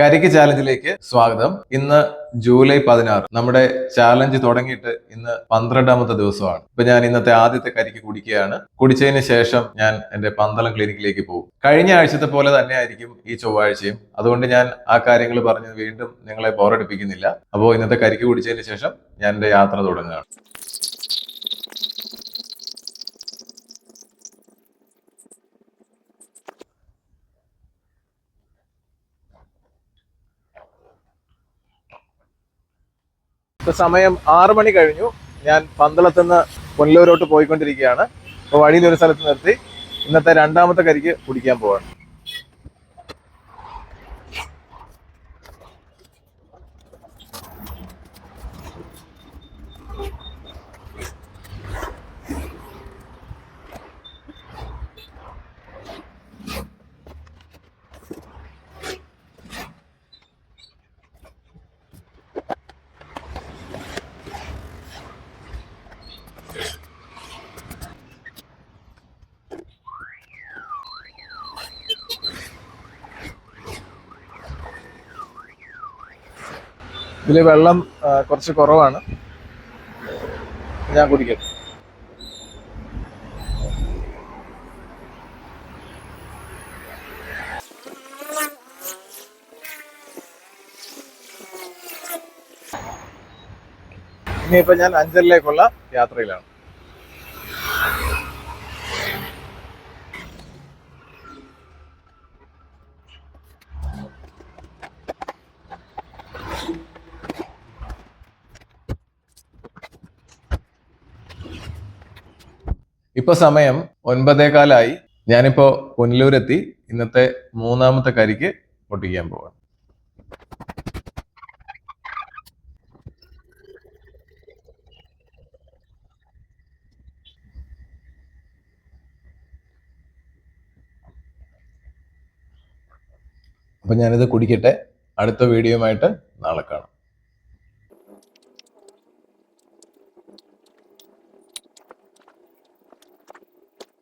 കരിക്ക് ചാലഞ്ചിലേക്ക് സ്വാഗതം. ഇന്ന് ജൂലൈ പതിനാറ്. നമ്മുടെ ചാലഞ്ച് തുടങ്ങിയിട്ട് ഇന്ന് പന്ത്രണ്ടാമത്തെ ദിവസമാണ്. ഇപ്പൊ ഞാൻ ഇന്നത്തെ ആദ്യത്തെ കരിക്ക് കുടിക്കുകയാണ്. കുടിച്ചതിന് ശേഷം ഞാൻ എന്റെ പന്തളം ക്ലിനിക്കിലേക്ക് പോകും. കഴിഞ്ഞ ആഴ്ചത്തെ പോലെ തന്നെ ആയിരിക്കും ഈ ചൊവ്വാഴ്ചയും. അതുകൊണ്ട് ഞാൻ ആ കാര്യങ്ങൾ പറഞ്ഞ് വീണ്ടും നിങ്ങളെ ബോറടിപ്പിക്കുന്നില്ല. അപ്പോൾ ഇന്നത്തെ കരിക്ക് കുടിച്ചതിന് ശേഷം ഞാൻ എന്റെ യാത്ര തുടങ്ങുകയാണ്. ഇപ്പൊ സമയം ആറ് മണി കഴിഞ്ഞു. ഞാൻ പന്തളത്തുനിന്ന് പൊന്നലൂരോട്ട് പോയിക്കൊണ്ടിരിക്കുകയാണ്. അപ്പോൾ വഴിയിൽ ഒരു സ്ഥലത്ത് നിർത്തി. ഇന്നത്തെ രണ്ടാമത്തെ കരിക്ക് കുടിക്കാൻ പോവാണ്. ഇതിൽ വെള്ളം കുറച്ച് കുറവാണ്. ഞാൻ കുടിക്കട്ടെ ഇനിയിപ്പോൾ ഞാൻ അഞ്ചലിലേക്കുള്ള യാത്രയിലാണ്. ഇപ്പൊ സമയം ഒൻപതേകാലായി. ഞാനിപ്പോ പുനലൂരെത്തി. ഇന്നത്തെ മൂന്നാമത്തെ കരിക്ക് പൊട്ടിക്കാൻ പോവാണ്. അപ്പൊ ഞാനിത് കുടിക്കട്ടെ. അടുത്ത വീഡിയോയുമായിട്ട് നാളെ കാണാം.